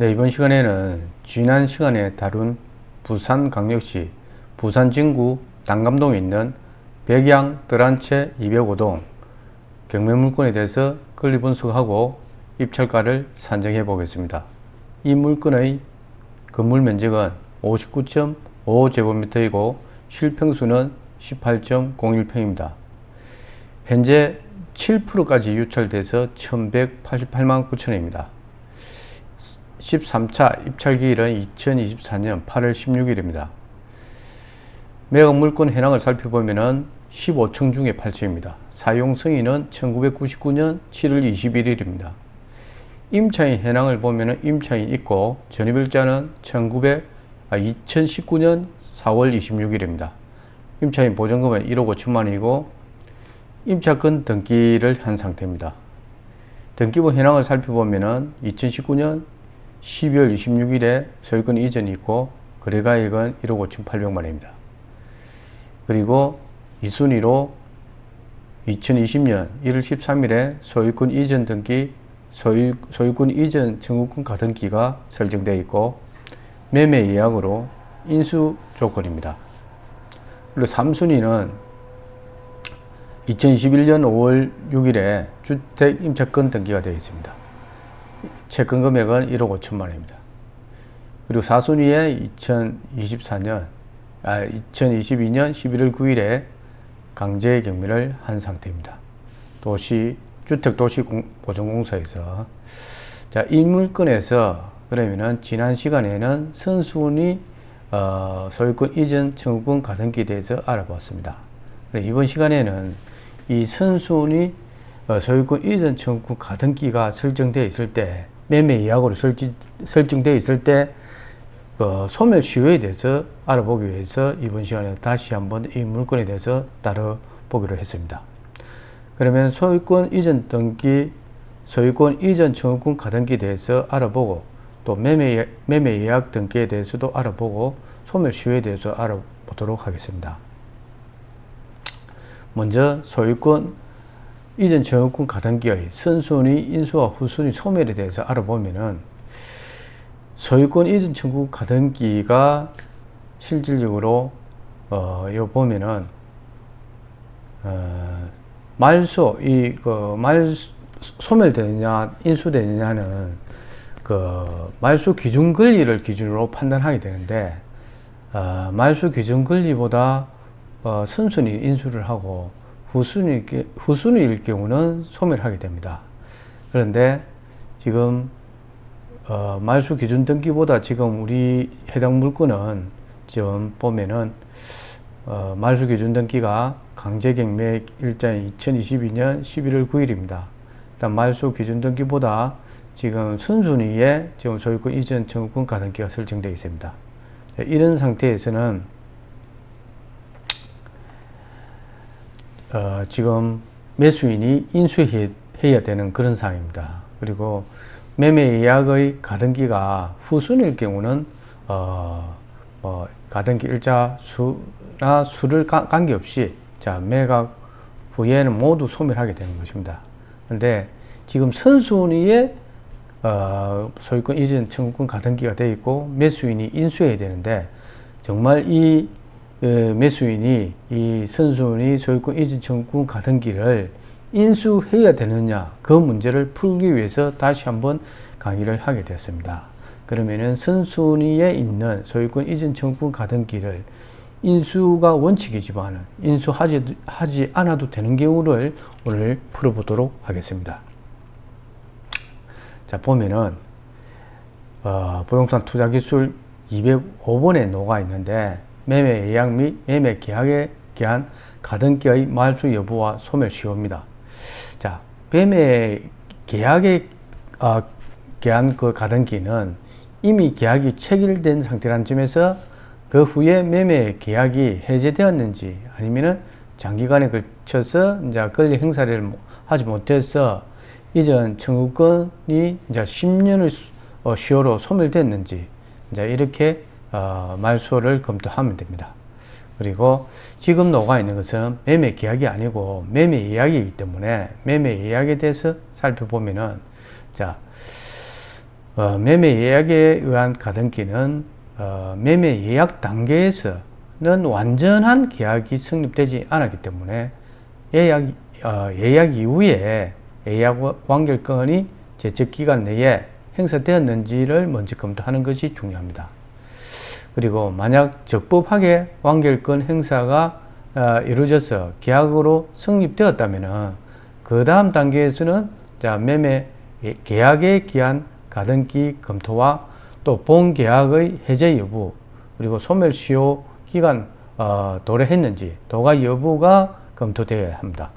네, 이번 시간에는 지난 시간에 다룬 부산광역시 부산진구 단감동에 있는 백양 뜰한채 205동 경매 물건에 대해서 권리 분석하고 입찰가를 산정해 보겠습니다. 이 물건의 건물 면적은 59.5제곱미터이고 실평수는 18.01평입니다. 현재 7%까지 유찰돼서 1188만 9천원입니다. 13차 입찰기일은 2024년 8월 16일입니다. 매각 물건 현황을 살펴보면 15층 중에 8층입니다. 사용 승인은 1999년 7월 21일입니다. 임차인 현황을 보면 임차인 있고 전입일자는 1900, 아, 2019년 4월 26일입니다. 임차인 보증금은 1억 5천만 원이고 임차권 등기를 한 상태입니다. 등기부 현황을 살펴보면 2019년 12월 26일에 소유권 이전이 있고 거래가액은 1억 5,800만 원입니다. 그리고 이 순위로 2020년 1월 13일에 소유권 이전 등기, 소유, 소유권 이전 청구권 가등기가 설정되어 있고 매매 예약으로 인수 조건입니다. 그리고 3순위는 2021년 5월 6일에 주택 임차권 등기가 되어 있습니다. 채권 금액은 1억 5천만 원입니다. 그리고 4순위에 2024년, 아, 2022년 11월 9일에 강제 경매를 한 상태입니다. 도시, 주택도시보전공사에서. 자, 이 물건에서 그러면은 지난 시간에는 선순위 어, 소유권 이전 청구권 가등기에 대해서 알아봤습니다. 이번 시간에는 이 선순위 어, 소유권 이전 청구 가등기가 설정되어 있을 때 매매 예약으로 설치, 설정되어 있을 때 어, 소멸 시효에 대해서 알아보기 위해서 이번 시간에 다시 한번 이 물건에 대해서 다뤄보기로 했습니다. 그러면 소유권 이전 등기, 소유권 이전 청구권 가등기에 대해서 알아보고 또 매매, 매매 예약 등기에 대해서도 알아보고 소멸 시효에 대해서 알아보도록 하겠습니다. 먼저 소유권 이전 청구권 가등기의 선순위 인수와 후순위 소멸에 대해서 알아보면은 소유권 이전 청구 가등기가 실질적으로 어, 요 보면은 어, 말소 이그 말 소멸되느냐 인수되느냐는 그 말소 기준 권리를 기준으로 판단하게 되는데 어, 말소 기준 권리보다 어, 선순위 인수를 하고 후순위 후순위일 경우는 소멸하게 됩니다. 그런데 지금 어, 말소 기준 등기보다 지금 우리 해당 물건은 지금 보면은 어, 말소 기준 등기가 강제 경매 일자인 2022년 11월 9일입니다. 일단 말소 기준 등기보다 지금 순순위에 지금 소유권 이전 청구권 가등기가 설정되어 있습니다. 이런 상태에서는 어, 지금 매수인이 인수해야 되는 그런 상황입니다. 그리고 매매 예약의 가등기가 후순일 경우는 어, 뭐 가등기 일자 수나 수를 가, 관계없이 자 매각 후에는 모두 소멸하게 되는 것입니다. 그런데 지금 선순위에 어, 소유권 이전 청구권 가등기가 되어 있고 매수인이 인수해야 되는데 정말 이 어, 매수인이 이 선순위 소유권 이전 청구권 가등기를 인수해야 되느냐 그 문제를 풀기 위해서 다시 한번 강의를 하게 되었습니다. 그러면은 선순위에 있는 소유권 이전 청구 가등기를 인수가 원칙이지만 인수하지 하지 않아도 되는 경우를 오늘 풀어보도록 하겠습니다. 자 보면은 어, 부동산 투자 기술 205번에 녹아 있는데 매매 예약 및 매매 계약에 대한 가등기의 말수 여부와 소멸 시효입니다. 자, 매매 계약에 어, 대한 그 가등기는 이미 계약이 체결된 상태라는 점에서 그 후에 매매 계약이 해제되었는지 아니면은 장기간에 걸쳐서 이제 권리 행사를 하지 못해서 이전 청구권이 이제 10년을 어, 시효로 소멸됐는지 이제 이렇게 어, 말소를 검토하면 됩니다. 그리고 지금 녹아 있는 것은 매매 계약이 아니고 매매 예약이기 때문에 매매 예약에 대해서 살펴보면은 자, 어, 매매 예약에 의한 가등기는 어, 매매 예약 단계에서는 완전한 계약이 성립되지 않았기 때문에 예약, 어, 예약 이후에 예약 완결권이 제적 기간 내에 행사되었는지를 먼저 검토하는 것이 중요합니다. 그리고 만약 적법하게 완결권 행사가 어, 이루어져서 계약으로 성립되었다면은 그 다음 단계에서는 자 매매 예, 계약에 기한 가등기 검토와 또 본 계약의 해제 여부 그리고 소멸 시효 기간 어, 도래했는지 도가 여부가 검토되어야 합니다.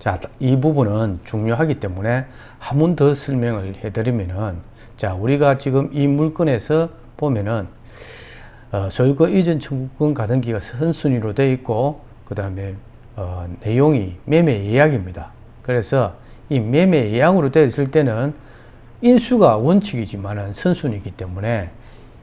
자, 이 부분은 중요하기 때문에 한 번 더 설명을 해드리면은 자, 우리가 지금 이 물건에서 보면은 어, 소유권 이전 청구권 가등기가 선순위로 되어 있고 그 다음에 어, 내용이 매매 예약입니다. 그래서 이 매매 예약으로 되어 있을 때는 인수가 원칙이지만은 선순위이기 때문에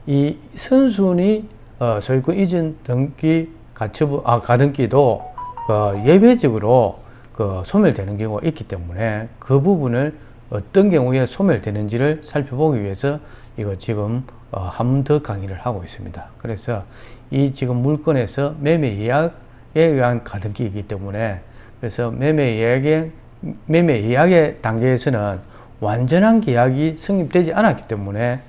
이 선순위 어, 소유권 이전 등기 가처분 아 가등기도 어, 예외적으로 그 소멸되는 경우가 있기 때문에 그 부분을 어떤 경우에 소멸되는지를 살펴보기 위해서 이거 지금 어, 한번 더 강의를 하고 있습니다. 그래서 이 지금 물건에서 매매 예약에 의한 가등기이기 때문에 그래서 매매 예약의 매매 예약의 단계에서는 완전한 계약이 성립되지 않았기 때문에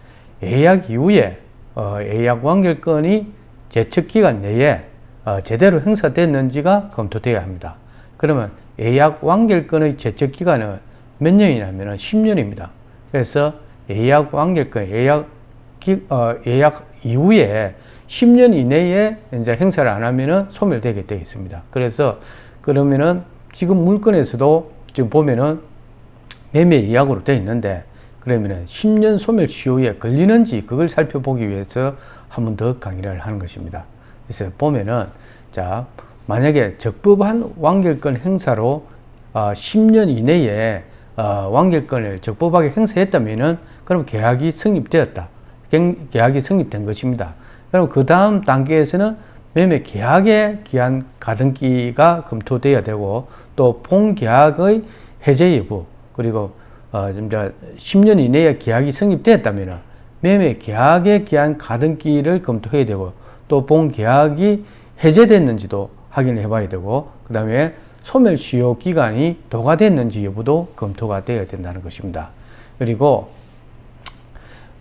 예약 이후에 어, 예약 완결권이 제척 기간 내에 어, 제대로 행사됐는지가 검토되어야 합니다. 그러면 예약 완결권의 제척 기간은 몇 년이냐면 10년입니다. 그래서 예약 완결권, 예약 기, 어, 예약 이후에 10년 이내에 이제 행사를 안 하면은 소멸되게 되어 있습니다. 그래서 그러면은 지금 물건에서도 지금 보면은 매매 예약으로 되어 있는데 그러면은 10년 소멸 시효에 걸리는지 그걸 살펴보기 위해서 한 번 더 강의를 하는 것입니다. 그래서 보면은 자 만약에 적법한 완결권 행사로 어, 10년 이내에 어, 완결권을 적법하게 행사했다면은 그럼 계약이 성립되었다. 계약이 성립된 것입니다. 그럼 그 다음 단계에서는 매매 계약에 기한 가등기가 검토돼야 되고 또 본계약의 해제 여부 그리고 어, 이제 10년 이내에 계약이 성립되었다면 매매 계약에 기한 가등기를 검토해야 되고 또 본계약이 해제됐는지도 확인을 해봐야 되고 그 다음에 소멸시효 기간이 도가됐는지 여부도 검토가 되어야 된다는 것입니다. 그리고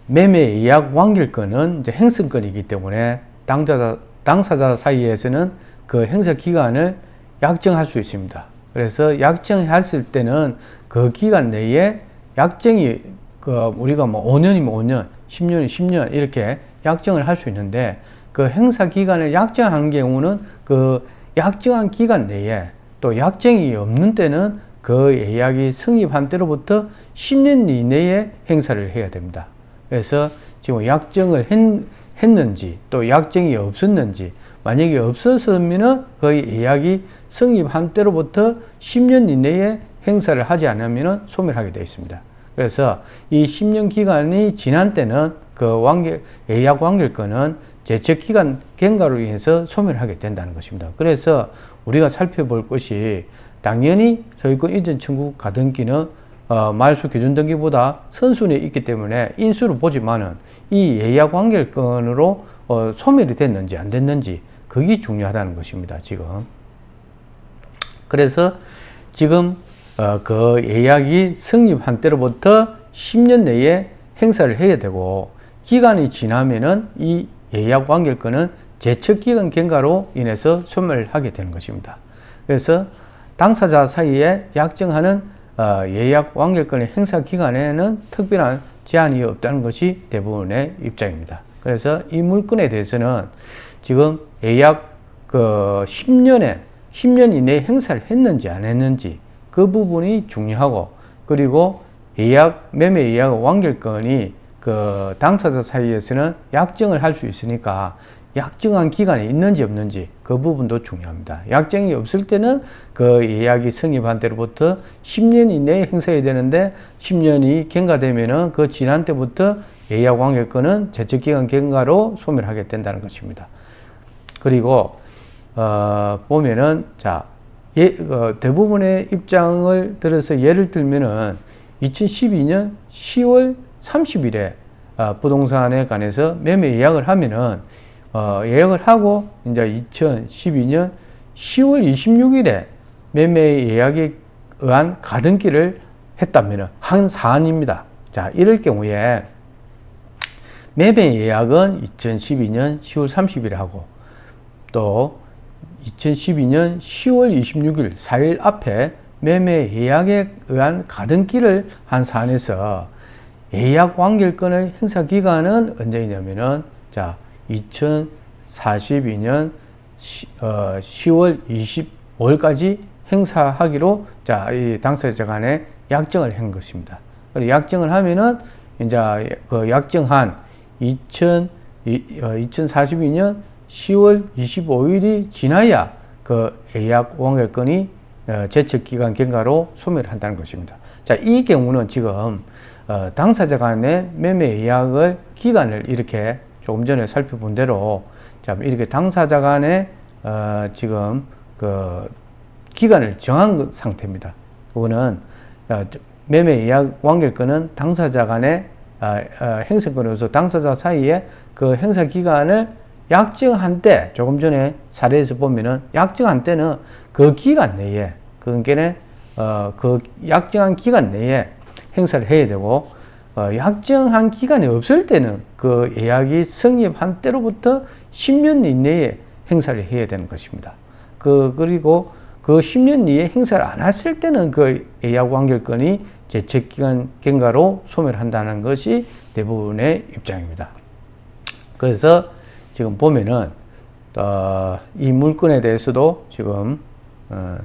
매매 예약 완결권은 이제 행성권이기 때문에 당사자, 당사자 사이에서는 그 행사 기간을 약정할 수 있습니다. 그래서 약정했을 때는 그 기간 내에 약정이 그 우리가 뭐 5년이면 5년, 10년이면 10년 이렇게 약정을 할 수 있는데 그 행사 기간을 약정한 경우는 그 약정한 기간 내에 또 약정이 없는 때는 그 예약이 성립한 때로부터 10년 이내에 행사를 해야 됩니다. 그래서 지금 약정을 했, 는지또 약정이 없었는지 만약에 없었으면 그 예약이 성립한 때로부터 10년 이내에 행사를 하지 않으면 소멸하게 되어 있습니다. 그래서 이 10년 기간이 지난 때는 그 완결, 예약 완결권은 제척 기간 경과로 인해서 소멸하게 된다는 것입니다. 그래서 우리가 살펴볼 것이 당연히 소유권 이전 청구 가등기는 어, 말소 기준 등기보다 선순위에 있기 때문에 인수를 보지만은 이 예약 완결권으로 어, 소멸이 됐는지 안 됐는지 그게 중요하다는 것입니다. 지금 그래서 지금 어, 그 예약이 성립한 때로부터 10년 내에 행사를 해야 되고 기간이 지나면은 이 예약 완결권은 제척 기간 경과로 인해서 소멸하게 되는 것입니다. 그래서 당사자 사이에 약정하는 어, 예약 완결권의 행사 기간에는 특별한 제한이 없다는 것이 대부분의 입장입니다. 그래서 이 물건에 대해서는 지금 예약 그 10년에 10년 이내에 행사를 했는지 안 했는지 그 부분이 중요하고 그리고 예약 매매 예약 완결권이 그 당사자 사이에서는 약정을 할 수 있으니까 약정한 기간이 있는지 없는지 그 부분도 중요합니다. 약정이 없을 때는 그 예약이 성립한 때로부터 10년 이내에 행사해야 되는데 10년이 경과되면은 그 지난 때부터 예약 완결권은 제척기간 경과로 소멸하게 된다는 것입니다. 그리고 어, 보면은 자 예, 어, 대부분의 입장을 들어서 예를 들면은 2012년 10월 30일에 어, 부동산에 관해서 매매 예약을 하면은 어, 예약을 하고 이제 2012년 10월 26일에 매매 예약에 의한 가등기를 했다면은 한 사안입니다. 자, 이럴 경우에 매매 예약은 2012년 10월 30일에 하고 또 2012년 10월 26일 4일 앞에 매매 예약에 의한 가등기를 한 사안에서 예약 완결권의 행사 기간은 언제이냐면은 자 2042년 시, 어, 10월 25일까지 행사하기로 자 이 당사자 간에 약정을 한 것입니다. 그리고 약정을 하면은 이제 그 약정한 2000, 어, 2042년 10월 25일이 지나야 그 예약 완결권이 어, 제척 기간 경과로 소멸 한다는 것입니다. 자, 이 경우는 지금 어, 당사자 간의 매매 예약을 기간을 이렇게 조금 전에 살펴본 대로 자, 이렇게 당사자 간의 어, 지금 그 기간을 정한 상태입니다. 그거는 어, 매매 예약 완결권은 당사자 간의 어, 어, 행사권으로서 당사자 사이에 그 행사 기간을 약정한 때 조금 전에 사례에서 보면은 약정한 때는 그 기간 내에 그러니까 어, 그 약정한 기간 내에 행사를 해야 되고 어, 약정한 기간이 없을 때는 그 예약이 성립한 때로부터 10년 이내에 행사를 해야 되는 것입니다. 그 그리고 그 10년 이에 행사를 안 했을 때는 그 예약 완결권이 제척 기간 경과로 소멸한다는 것이 대부분의 입장입니다. 그래서 지금 보면은 어, 이 물건에 대해서도 지금 어,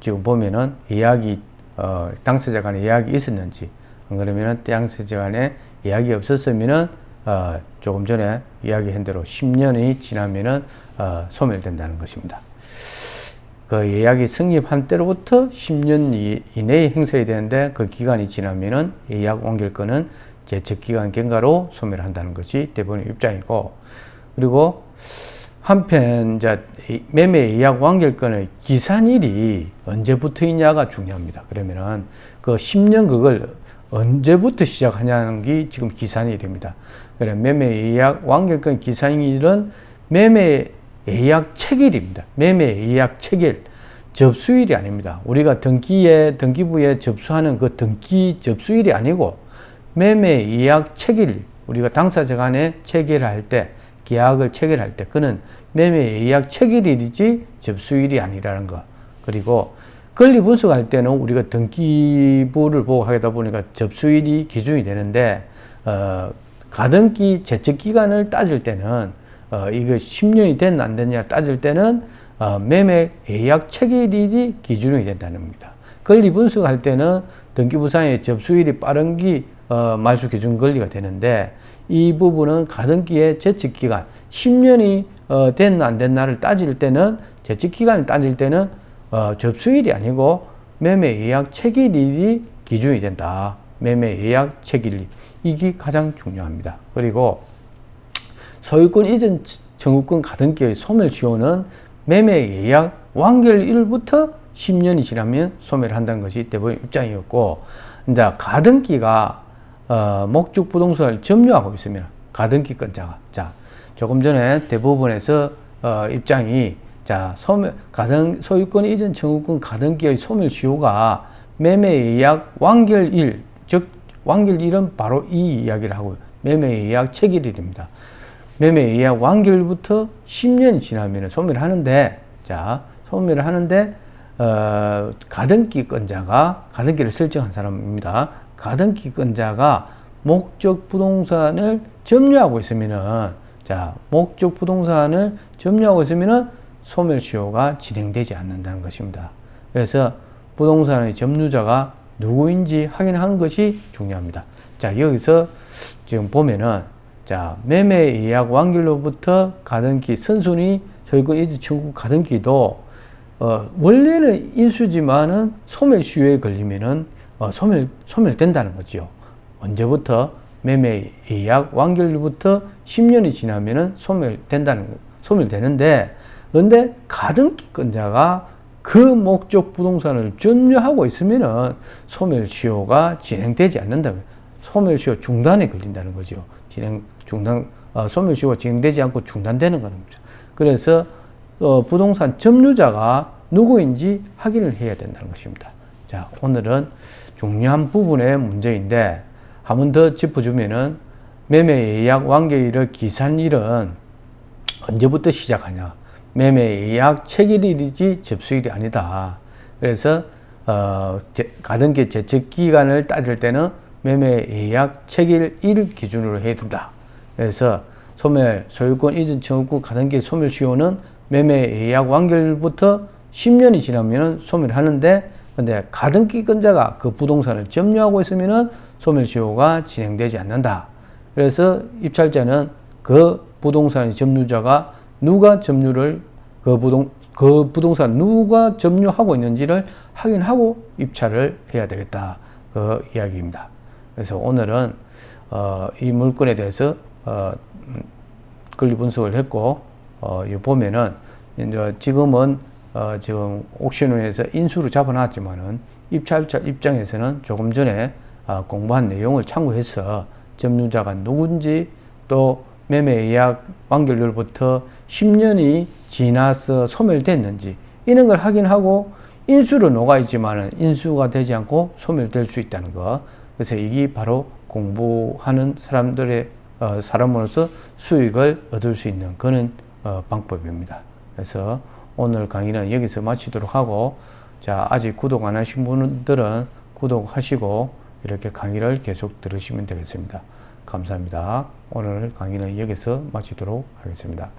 지금 보면은 예약이 어, 당사자 간에 예약이 있었는지 안 그러면은 간에 예약이 없었으면은 어, 조금 전에 이야기한 대로 10년이 지나면은 어, 소멸된다는 것입니다. 그 예약이 성립한 때로부터 10년 이내에 행사해야 되는데 그 기간이 지나면은 예약 완결권은 제척 기간 경과로 소멸한다는 것이 대부분의 입장이고 그리고 한편 이제 매매 예약 완결권의 기산일이 언제부터 있냐가 중요합니다. 그러면은 그 10년 그걸 언제부터 시작하냐는 게 지금 기산일입니다. 그래 매매 예약 완결권 기산일은 매매 예약 책일입니다. 매매 예약 책일 접수일이 아닙니다. 우리가 등기에 등기부에 접수하는 그 등기 접수일이 아니고 매매 예약 책일 우리가 당사자 간에 체결할 때 계약을 체결할 때 그는 매매 예약 체결일이지 접수일이 아니라는 거. 그리고 권리 분석할 때는 우리가 등기부를 보고 하다 보니까 접수일이 기준이 되는데 어, 가등기 제척 기간을 따질 때는 어, 이거 10년이 됐나 안 됐냐 따질 때는 어, 매매 예약 체결일이 기준이 된다는 겁니다. 권리 분석할 때는 등기부상의 접수일이 빠른 기 어, 말소 기준 권리가 되는데 이 부분은 가등기의 제척 기간 10년이 어, 됐나 안 됐나를 따질 때는 제척 기간을 따질 때는 어, 접수일이 아니고 매매 예약 체결일이 기준이 된다. 매매 예약 체결일 이게 가장 중요합니다. 그리고 소유권 이전 청구권 가등기의 소멸 시효는 매매 예약 완결일부터 10년이 지나면 소멸 한다는 것이 대부분 입장이었고, 이제 가등기가 어, 목적 부동산을 점유하고 있으면 가등기 건자가 자 조금 전에 대부분에서 어, 입장이 자 소멸 가등 소유권 이전 청구권 가등기의 소멸시효가 매매 예약 완결일 즉 완결일은 바로 이 이야기를 하고 매매 예약 체결일입니다. 매매 예약 완결부터 10년이 지나면 소멸을 하는데 자 소멸을 하는데 어, 가등기 건자가 가등기를 설정한 사람입니다. 가등기 건자가 목적 부동산을 점유하고 있으면은 자 목적 부동산을 점유하고 있으면은 소멸시효가 진행되지 않는다는 것입니다. 그래서 부동산의 점유자가 누구인지 확인하는 것이 중요합니다. 자 여기서 지금 보면은 자 매매 예약 완결로부터 가등기 선순위 소유권 이주 청구 가등기도 어, 원래는 인수지만은 소멸시효에 걸리면은 어, 소멸, 소멸된다는 거죠. 언제부터? 매매 예약 완결부터 10년이 지나면은 소멸된다는, 소멸되는데, 근데 가등기권자가 그 목적 부동산을 점유하고 있으면은 소멸시효가 진행되지 않는다. 소멸시효 중단에 걸린다는 거죠. 진행 중단 어, 소멸시효가 진행되지 않고 중단되는 거는 거죠. 그래서 어, 부동산 점유자가 누구인지 확인을 해야 된다는 것입니다. 자, 오늘은 중요한 부분의 문제인데 한 번 더 짚어주면은 매매 예약 완결일의 기산일은 언제부터 시작하냐? 매매 예약 체결일이지 접수일이 아니다. 그래서 어, 제, 가등기 제척 기간을 따질 때는 매매 예약 체결일 기준으로 해야 된다. 그래서 소멸 소유권 이전 청구 가등기 소멸 시효는 매매 예약 완결부터 10년이 지나면은 소멸하는데 근데 가등기권자가 그 부동산을 점유하고 있으면은 소멸시효가 진행되지 않는다. 그래서 입찰자는 그 부동산의 점유자가 누가 점유를 그 부동 그 부동산 누가 점유하고 있는지를 확인하고 입찰을 해야 되겠다. 그 이야기입니다. 그래서 오늘은 어, 이 물건에 대해서 어, 음, 권리 분석을 했고 어, 이 보면은 이제 지금은 어, 지금 옥션원에서 인수로 잡아놨지만은 입찰자 입장에서는 조금 전에 어, 공부한 내용을 참고해서 점유자가 누군지 또 매매 예약 완결일부터 10년이 지나서 소멸됐는지 이런 걸 확인하고 인수로 녹아 있지만은 인수가 되지 않고 소멸될 수 있다는 거. 그래서 이게 바로 공부하는 사람들의 어, 사람으로서 수익을 얻을 수 있는 그런 어, 방법입니다. 그래서 오늘 강의는 여기서 마치도록 하고 자 아직 구독 안 하신 분들은 구독하시고 이렇게 강의를 계속 들으시면 되겠습니다. 감사합니다. 오늘 강의는 여기서 마치도록 하겠습니다.